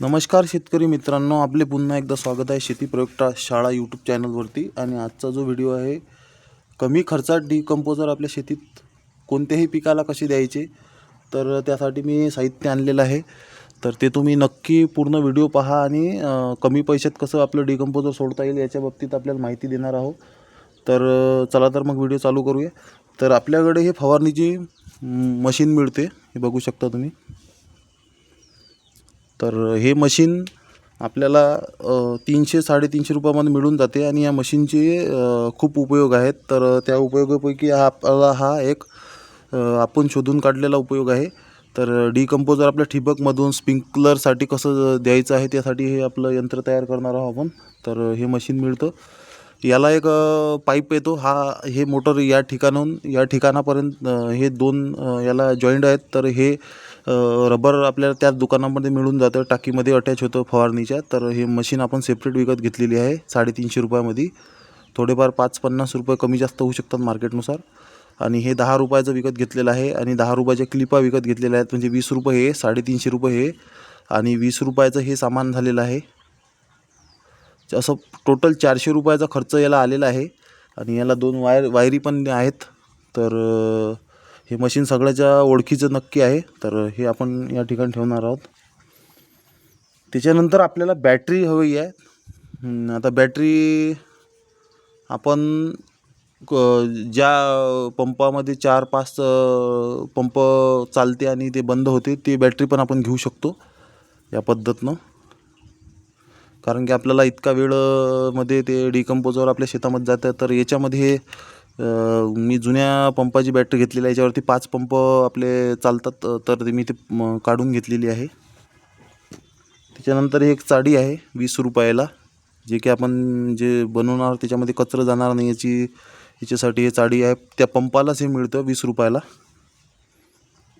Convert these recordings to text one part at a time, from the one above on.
नमस्कार शेतकरी मित्रांनो आपले पुन्हा एकदा स्वागत आहे शेती प्रयोगटा शाळा यूट्यूब चॅनलवरती आणि आजचा जो व्हिडिओ आहे कमी खर्चात डिकम्पोजर आपल्या शेतीत कोणत्याही पिकाला कसे द्यायचे तर त्यासाठी मी साहित्य आणलेलं आहे. तर ते तुम्ही नक्की पूर्ण व्हिडिओ पहा आणि कमी पैशात कसं आपलं डिकम्पोजर सोडता येईल याच्या बाबतीत आपल्याला माहिती देणार आहोत. तर चला तर मग व्हिडिओ चालू करूया. तर आपल्याकडे हे फवारणीची मशीन मिळते. हे बघू शकता तुम्ही. तर हे मशीन आपल्याला तीनशे साडेतीनशे रुपयामध्ये मिळून जाते आणि या मशीनचे खूप उपयोग आहेत. तर त्या उपयोगापैकी हा आपला हा एक आपण शोधून काढलेला उपयोग आहे. तर डिकम्पोजर आपल्या ठिबकमधून स्प्रिंकलरसाठी कसं द्यायचं आहे त्यासाठी हे आपलं यंत्र तयार करणार आहोत आपण. तर हे मशीन मिळतं. याला एक पाईप येतो. हा हे मोटर या ठिकाणाहून या ठिकाणापर्यंत हे दोन याला जॉईंट आहेत. तर हे रबर आपल्याला त्याच दुकानामध्ये मिळून जातं. टाकीमध्ये अटॅच होतं फवारणीच्या. तर हे मशीन आपण सेपरेट विकत घेतलेली आहे. साडेतीनशे रुपयामध्ये. थोडेफार पाच पन्नास रुपये कमी जास्त होऊ शकतात मार्केटनुसार आणि हे दहा रुपयाचं विकत घेतलेलं आहे. आणि दहा रुपयाच्या क्लिपा विकत घेतलेल्या आहेत. म्हणजे वीस रुपये हे साडेतीनशे रुपये हे. आणि वीस रुपयाचं हे सामान झालेलं आहे. असं टोटल चारशे रुपयाचा खर्च याला आलेला आहे. आणि याला दोन वायर वायरी पण आहेत. तर हे मशीन सगळ्याच्या ओळखीचं नक्की आहे. तर हे आपण या ठिकाणी ठेवणार आहोत. त्याच्यानंतर आपल्याला बॅटरी हवी आहे. आता बॅटरी आपण क- ज्या पंपामध्ये चार पाच पंप चालते आणि ते बंद होते ती बॅटरी पण आपण घेऊ शकतो या पद्धतीनं. कारण की आपल्याला इतका वेळमध्ये ते डिकम्पोजर आपल्या शेतामध्ये जातं तर याच्यामध्ये मी जुन्या पंपाची बॅटरी घेतलेली आहे याच्यावरती पाच पंप आपले चालतात तर ते मी ते काढून घेतलेली आहे. त्याच्यानंतर एक चाडी आहे वीस रुपयाला जे की आपण जे बनवणार त्याच्यामध्ये कचरं जाणार नाही याची याच्यासाठी हे चाडी आहे. त्या पंपालाच हे मिळतं वीस रुपयाला.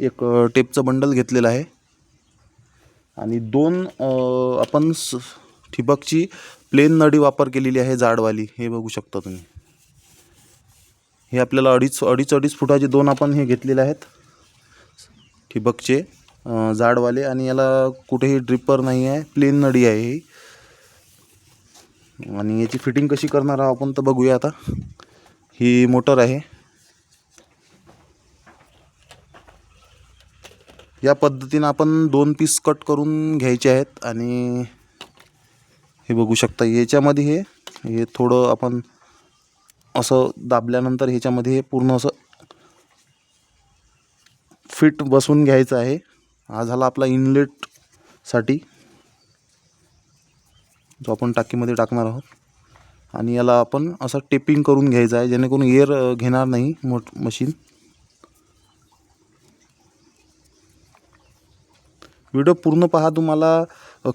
एक टेपचं बंडल घेतलेलं आहे. आणि दोन आपण स ठिबकची प्लेन नळी वापर केलेली आहे जाडवाली. हे बघू शकता तुम्ही. हे आपल्याला अडीच अडीच अडीच फुटाचे दोन आपण हे घेतलेले आहेत. ठिबकचे जाडवाले आणि याला कुठेही ड्रिपर नाही आहे प्लेन नळी आहे ही. आणि याची फिटिंग कशी करणार आहोत आपण तर बघूया आता. ही मोटर आहे. या पद्धतीनं आपण दोन पीस कट करून घ्यायचे आहेत आणि हे बघू शकता याच्यामध्ये हे हे थोडं आपण असं दाबल्यानंतर ह्याच्यामध्ये हे पूर्ण असं फिट बसवून घ्यायचं आहे. हा झाला आपला इनलेटसाठी जो आपण टाकीमध्ये टाकणार आहोत. आणि याला आपण असं टेपिंग करून घ्यायचं आहे. जेणेकरून एअर घेणार नाही मोठ मशीन व्हिडिओ पूर्ण पहा तुम्हाला.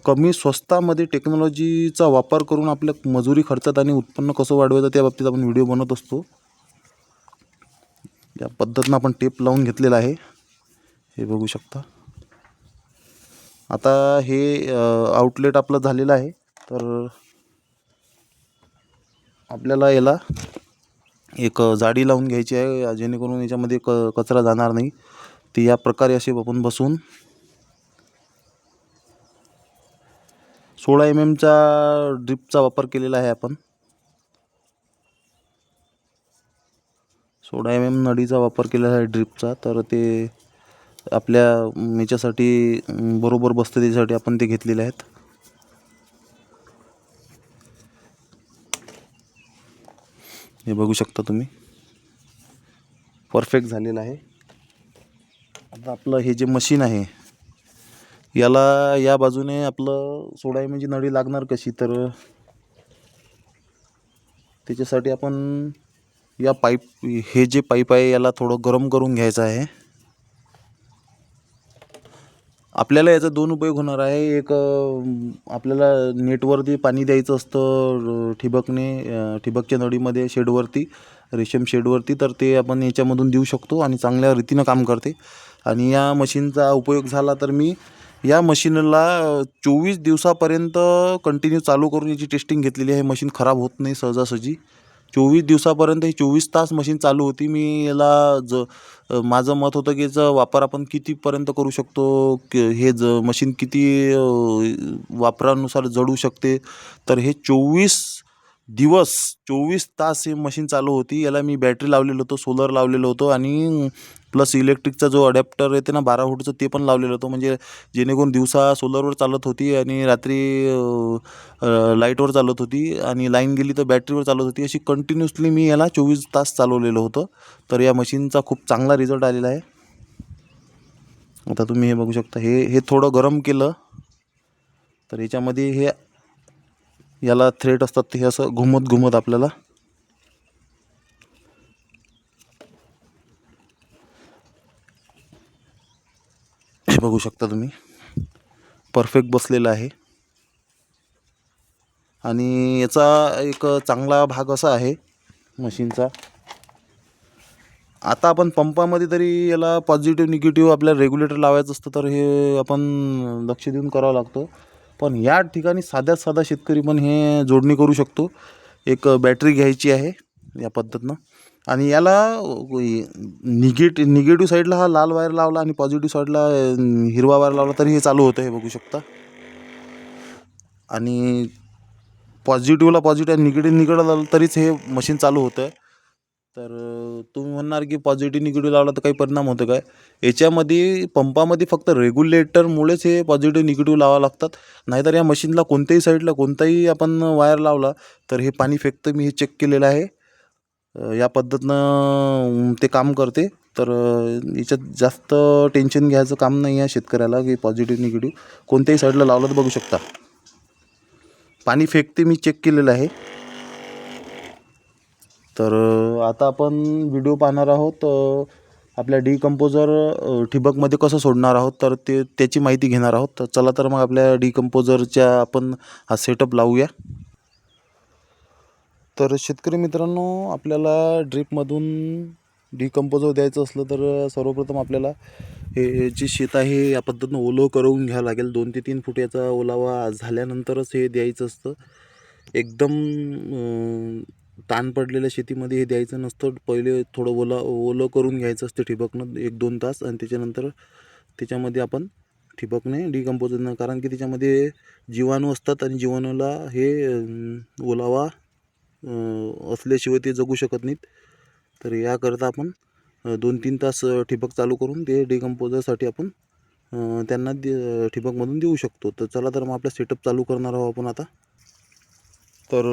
कमी स्वस्तामध्ये टेक्नॉलॉजीचा वापर करून आपल्या मजुरी खर्चात आणि उत्पन्न कसं वाढवायचं त्या बाबतीत आपण व्हिडिओ बनवत असतो. या पद्धतीनं आपण टेप लावून घेतलेला आहे. हे बघू शकता. आता हे आउटलेट आपलं झालेलं आहे. तर आपल्याला याला एक जाडी लावून घ्यायची आहे. जेणेकरून याच्यामध्ये क कचरा जाणार नाही. ती या प्रकारे असे आपण बसून सोळा एम एमचा ड्रिपचा वापर केलेला आहे आपण. सोळा एम एम नळीचा वापर केलेला आहे ड्रिपचा तर ते आपल्या याच्यासाठी बरोबर बसतं त्याच्यासाठी आपण ते घेतलेले आहेत. हे बघू शकता तुम्ही. परफेक्ट झालेलं आहे. आता आपलं हे जे मशीन आहे याला या बाजूने आपलं सोडाई म्हणजे नळी लागणार कशी? तर त्याच्यासाठी आपण या पाईप हे जे पाईप आहे याला थोडं गरम करून घ्यायचं आहे. आपल्याला याचा दोन उपयोग होणार आहे. एक आपल्याला नेटवरती पाणी द्यायचं असतं ठिबकने ठिबकच्या नळीमध्ये शेडवरती रेशीम शेडवरती तर ते आपण याच्यामधून देऊ शकतो आणि चांगल्या रीतीनं काम करते. आणि या मशीनचा उपयोग झाला तर मी या मशीनला चोवीस दिवसापर्यंत कंटिन्यू चालू करून याची टेस्टिंग घेतलेली आहे. मशीन खराब होत नाही सहजासहजी. चोवीस दिवसापर्यंत ही चोवीस तास मशीन चालू होती. मी याला ज माझं मत होतं की याचा वापर आपण कितीपर्यंत करू शकतो? क हे ज मशीन किती वापरानुसार जळू शकते? तर हे चोवीस दिवस चोवीस तास ही मशीन चालू होती. याला मी बॅटरी लावलेलं होतं सोलर लावलेलं होतं आणि प्लस इलेक्ट्रिकचा जो अडॅप्टर येते ना बारा व्होल्टचं ते पण लावलेलं होतं म्हणजे जेणेकरून दिवसा सोलरवर चालत होती आणि रात्री लाईटवर चालत होती आणि लाईन गेली तर बॅटरीवर चालत होती. अशी कंटिन्युअसली मी याला चोवीस तास चालवलेलं होतं. तर या मशीनचा खूप चांगला रिझल्ट आलेला आहे. आता तुम्ही हे बघू शकता. हे हे थोडं गरम केलं. तर याच्यामध्ये हे याला थ्रेट असतात. ते हे असं घुमत घुमत आपल्याला. बघू शकता तुम्ही. परफेक्ट बसलेलं आहे. आणि याचा एक चांगला भाग असा आहे मशीनचा. आता आपण पंपामध्ये तरी याला पॉझिटिव्ह निगेटिव्ह आपल्याला रेग्युलेटर लावायचं असतं तर हे आपण लक्ष देऊन करावं लागतं. पण या ठिकाणी साध्यात साधा शेतकरी पण हे जोडणी करू शकतो. एक बॅटरी घ्यायची आहे या पद्धतीनं. आणि याला निगेटि निगेटिव्ह साईडला हा लाल वायर लावला आणि पॉझिटिव्ह साईडला हिरवा वायर लावला तरी हे चालू होतं हे बघू शकता. आणि पॉझिटिव्हला पॉझिटिव्ह आणि निगेटिव्ह निगेटिव्ह लावलं तरीच हे मशीन चालू होतं. तर तुम्ही म्हणणार की पॉझिटिव्ह निगेटिव्ह लावला तर काही परिणाम होतो काय? याच्यामध्ये पंपामध्ये फक्त रेग्युलेटरमुळेच हे पॉझिटिव्ह निगेटिव्ह लावावं लागतात. नाहीतर या मशीनला कोणत्याही साईडला कोणताही आपण वायर लावला तर हे पाणी फेकतं. मी हे चेक केलेलं आहे. या पद्धतीनं ते काम करते. तर याच्यात जास्त टेन्शन घ्यायचं काम नाही आहे शेतकऱ्याला की पॉझिटिव्ह निगेटिव्ह कोणत्याही साईडला लावलं तर बघू शकता. पाणी फेकते मी चेक केलेलं आहे. तर आता आपण व्हिडिओ पाहणार आहोत आपल्या डिकम्पोजर ठिबकमध्ये कसं सोडणार आहोत तर ते त्याची माहिती घेणार आहोत. तर चला तर मग आपल्या डिकम्पोजरच्या आपण हा सेटअप लावूया. तर शेतकरी मित्रांनो आपल्याला ड्रीपमधून डिकम्पोजर द्यायचं असलं तर सर्वप्रथम आपल्याला हे जे शेत आहे या पद्धतीनं ओलं करून घ्यावं लागेल. दोन ते तीन फूट याचा ओलावा झाल्यानंतरच हे द्यायचं असतं. एकदम ताण पडलेल्या शेतीमध्ये हे द्यायचं नसतं. पहिले थोडं ओला ओलं करून घ्यायचं असतं ठिबकनं एक दोन तास आणि त्याच्यानंतर त्याच्यामध्ये आपण ठिबकने डिकम्पोजरनं कारण की त्याच्यामध्ये जीवाणू असतात आणि जीवाणूला हे ओलावा असल्याशिवाय ते जगू शकत नाहीत. तर याकरता आपण दोन तीन तास ठिबक चालू करून ते डिकम्पोजरसाठी आपण त्यांना दे ठिबकमधून देऊ शकतो. तर चला तर मग आपला सेटअप चालू करणार आहोत आपण आता. तर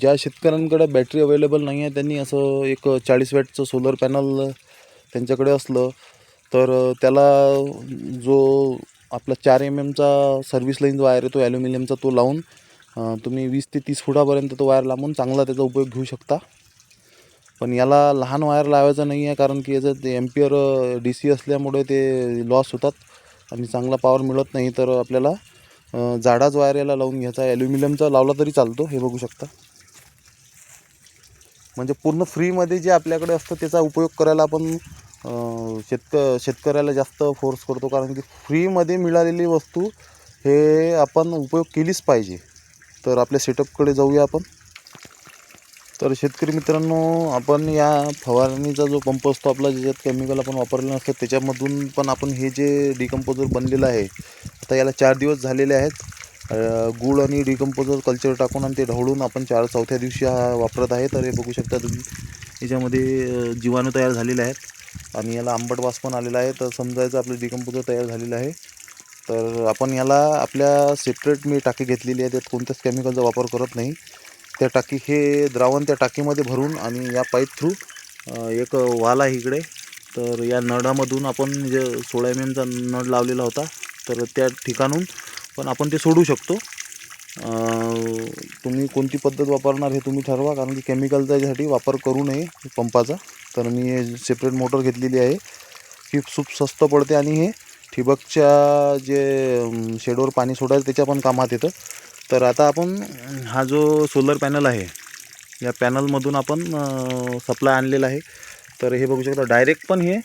ज्या शेतकऱ्यांकडे बॅटरी अवेलेबल नाही आहे त्यांनी असं एक चाळीस वॅटचं सोलर पॅनल त्यांच्याकडे असलं तर त्याला जो आपला चार एम एमचा सर्व्हिस लाईन वायर आहे तो ॲल्युमिनियमचा तो लावून तुम्ही वीस ते तीस फुटापर्यंत तो वायर लावून चांगला त्याचा उपयोग घेऊ शकता. पण याला लहान वायर लावायचा नाही आहे कारण की याचं ते एम्पियर डी सी असल्यामुळे ते लॉस होतात आणि चांगला पॉवर मिळत नाही. तर आपल्याला जाडाच वायर याला लावून घ्यायचा आहे. ॲल्युमिनियमचा लावला तरी चालतो हे बघू शकता. म्हणजे पूर्ण फ्रीमध्ये जे आपल्याकडे असतं त्याचा उपयोग करायला आपण शेतक शेतकऱ्याला जास्त फोर्स करतो. कारण की फ्रीमध्ये मिळालेली वस्तू हे आपण उपयोग केलीच पाहिजे. तर आपल्या सेटअपकडे जाऊया आपण. तर शेतकरी मित्रांनो आपण या फवारणीचा जो पंप असतो आपला ज्याच्यात केमिकल आपण वापरलेला नसतं त्याच्यामधून पण आपण हे जे डिकम्पोजर बनलेलं आहे आता याला चार दिवस झालेले आहेत. गूळ आणि डिकम्पोजर कल्चर टाकून आणि ते ढवळून आपण चार चौथ्या दिवशी हा वापरत आहे. तर हे बघू शकता तुम्ही याच्यामध्ये जीवाणू तयार झालेले आहेत. आणि याला आंबट वास पण आलेला आहे. तर समजायचं आपलं डिकम्पोजर तयार झालेलं आहे. तर आपण याला आपल्या सेपरेट मी टाकी घेतलेली आहे त्यात कोणत्याच केमिकलचा वापर करत नाही. त्या टाकी हे द्रावण त्या टाकीमध्ये भरून आणि या पाईप थ्रू एक वाल आहे इकडे. तर या नळामधून आपण जे सोळा एम एमचा नळ लावलेला होता तर त्या ठिकाणून पण आपण ते सोडू शकतो. तुम्ही कोणती पद्धत वापरणार हे तुम्ही ठरवा कारण की केमिकलचा याच्यासाठी वापर करू नये पंपाचा. तर मी हे सेपरेट मोटर घेतलेली आहे. ही खूप स्वस्त पडते आणि हे ठिबकच्या जे शेडवर पाणी सोडायचं त्याच्या पण कामात येतं. तर आता आपण हा जो सोलर पॅनल आहे या पॅनलमधून आपण सप्लाय आणलेला आहे. तर हे बघू शकता डायरेक्ट पण हे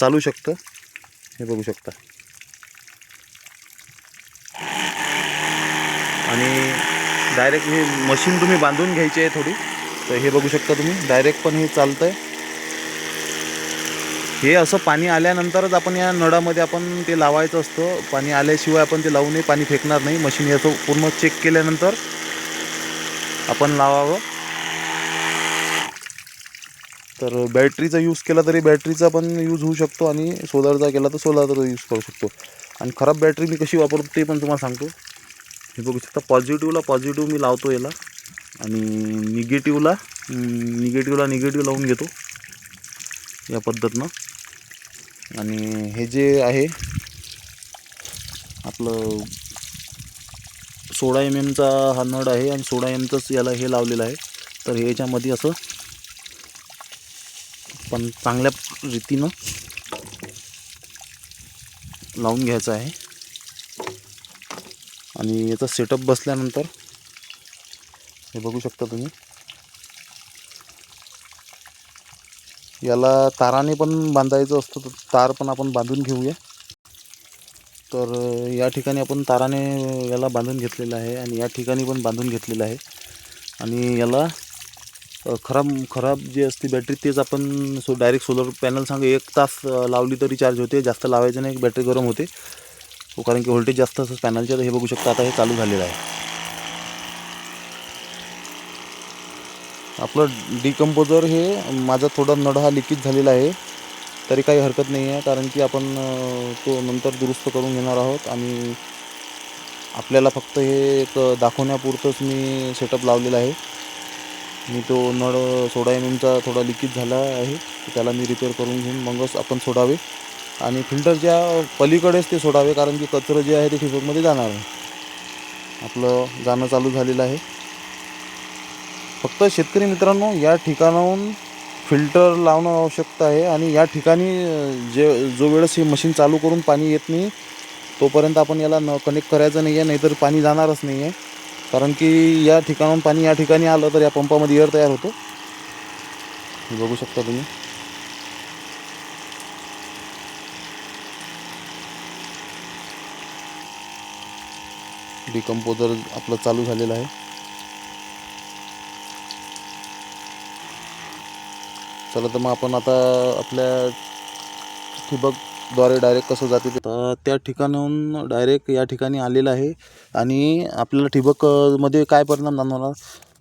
चालू शकतं. हे बघू शकता. आणि डायरेक्ट हे मशीन तुम्ही बांधून घ्यायची आहे थोडी. तर हे बघू शकता तुम्ही डायरेक्ट पण हे चालतं आहे हे असं पाणी आल्यानंतरच आपण या नळामध्ये आपण ते लावायचं असतं. पाणी आल्याशिवाय आपण ते लावू नये पाणी फेकणार नाही. मशीन याचं पूर्ण चेक केल्यानंतर आपण लावावं. तर बॅटरीचा यूज केला तरी बॅटरीचा पण यूज होऊ शकतो आणि सोलरचा केला तर सोलरचा यूज करू शकतो. आणि खराब बॅटरी मी कशी वापरतो ते पण तुम्हाला सांगतो. हे बघू शकता पॉझिटिव्हला पॉझिटिव्ह मी लावतो याला. आणि निगेटिव्हला निगेटिव्हला निगेटिव्ह लावून घेतो. या पद्धतीनं. आणि हे जे आहे आपलं सोळा एम एमचा हा नळ आहे आणि सोळा एमचंच याला हे लावलेलं आहे. तर हे याच्यामध्ये असं पण चांगल्या रीतीनं लावून घ्यायचं आहे. आणि याचा सेटअप बसल्यानंतर हे बघू शकता तुम्ही. याला ताराने पण बांधायचं असतं तर तार पण आपण बांधून घेऊया. तर या ठिकाणी आपण ताराने याला बांधून घेतलेलं आहे आणि या ठिकाणी पण बांधून घेतलेलं आहे. आणि याला खराब खराब जी असते बॅटरी तेच आपण सो डायरेक्ट सोलर पॅनल सांग एक तास लावली तरी चार्ज होते. जास्त लावायचं नाही बॅटरी गरम होते. हो, कारण की व्होल्टेज जास्त असं पॅनलच्या तर हे बघू शकता आता हे चालू झालेलं आहे. आपलं डिकम्पोजर हे माझा थोडा नळ हा लिकेज झालेला आहे. तरी काही हरकत नाही आहे कारण की आपण तो नंतर दुरुस्त करून घेणार आहोत आणि आपल्याला फक्त हे एक दाखवण्यापुरतंच मी सेटअप लावलेला आहे. मी तो नळ सोळा एम एमचा थोडा लिकेज झाला आहे त्याला मी रिपेअर करून घेऊन मगच आपण सोडावे. आणि फिल्टरच्या पलीकडेच ते सोडावे कारण की कचरं जे आहे ते ठिबकमध्ये जाणार आहे. आपलं जाणं चालू झालेलं आहे. फक्त शेतकरी मित्रांनो या ठिकाणाहून फिल्टर लावणं आवश्यकता आहे आणि या ठिकाणी जे जो वेळेस हे मशीन चालू करून पाणी येत नाही तोपर्यंत आपण याला न कनेक्ट करायचं नाही आहे नाहीतर पाणी जाणारच नाही आहे कारण की या ठिकाणाहून पाणी या ठिकाणी आलं तर या पंपामध्ये एअर तयार होतो. बघू शकता तुम्ही. डिकम्पोजर आपलं चालू झालेलं आहे. चला तर मग आपण आता आपल्या ठिबकद्वारे डायरेक्ट कसं जाते तर त्या ठिकाणाहून डायरेक्ट या ठिकाणी आलेलं आहे. आणि आपल्याला ठिबकमध्ये काय परिणाम जाणवणार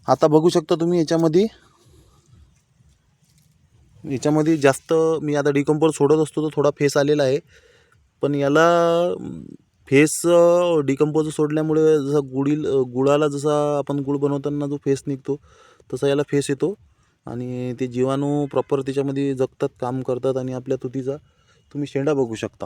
आता बघू शकता तुम्ही याच्यामध्ये. याच्यामध्ये जास्त मी आता डिकम्पोज सोडत असतो तर थोडा फेस आलेला आहे. पण याला फेस डिकम्पोज सोडल्यामुळे जसा गुडील गुळाला जसा आपण गुळ बनवताना जो फेस निघतो तसा याला फेस येतो. आणि ते जीवाणू प्रॉपर त्याच्यामध्ये जगतात काम करतात आणि आपल्या तुतीचा तुम्ही शेंडा बघू शकता.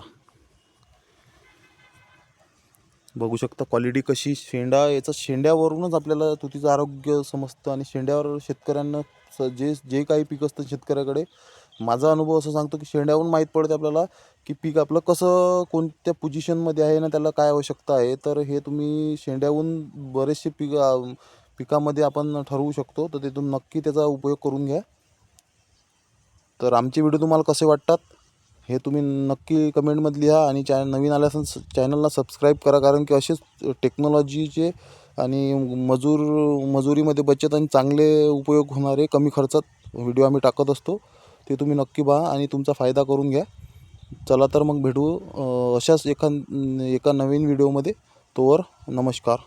बघू शकता क्वालिटी कशी शेंडा याचं शेंड्यावरूनच आपल्याला तुतीचं आरोग्य समजतं आणि शेंड्यावर शेतकऱ्यांना स- जे जे काही पीक असतं शेतकऱ्याकडे माझा अनुभव असं सांगतो की शेंड्यावरून माहीत पडते आपल्याला की पीक आपलं कसं कोणत्या पोझिशनमध्ये आहे ना त्याला काय आवश्यकता आहे. तर हे तुम्ही शेंड्याहून बरेचसे पीक पिकामध्ये आपण ठरवू शकतो तर तिथून नक्की त्याचा उपयोग करून घ्या. तर आमचे व्हिडिओ तुम्हाला कसे वाटतात हे तुम्ही नक्की कमेंटमध्ये लिहा आणि चॅ नवीन आल्यास चॅनलला सबस्क्राईब करा कारण की असेच टेक्नॉलॉजीचे आणि मजूर मजुरीमध्ये बचत आणि चांगले उपयोग होणारे कमी खर्चात व्हिडिओ आम्ही टाकत असतो ते तुम्ही नक्की पहा आणि तुमचा फायदा करून घ्या. चला तर मग भेटू अशाच एका एका नवीन व्हिडिओमध्ये. तोवर नमस्कार.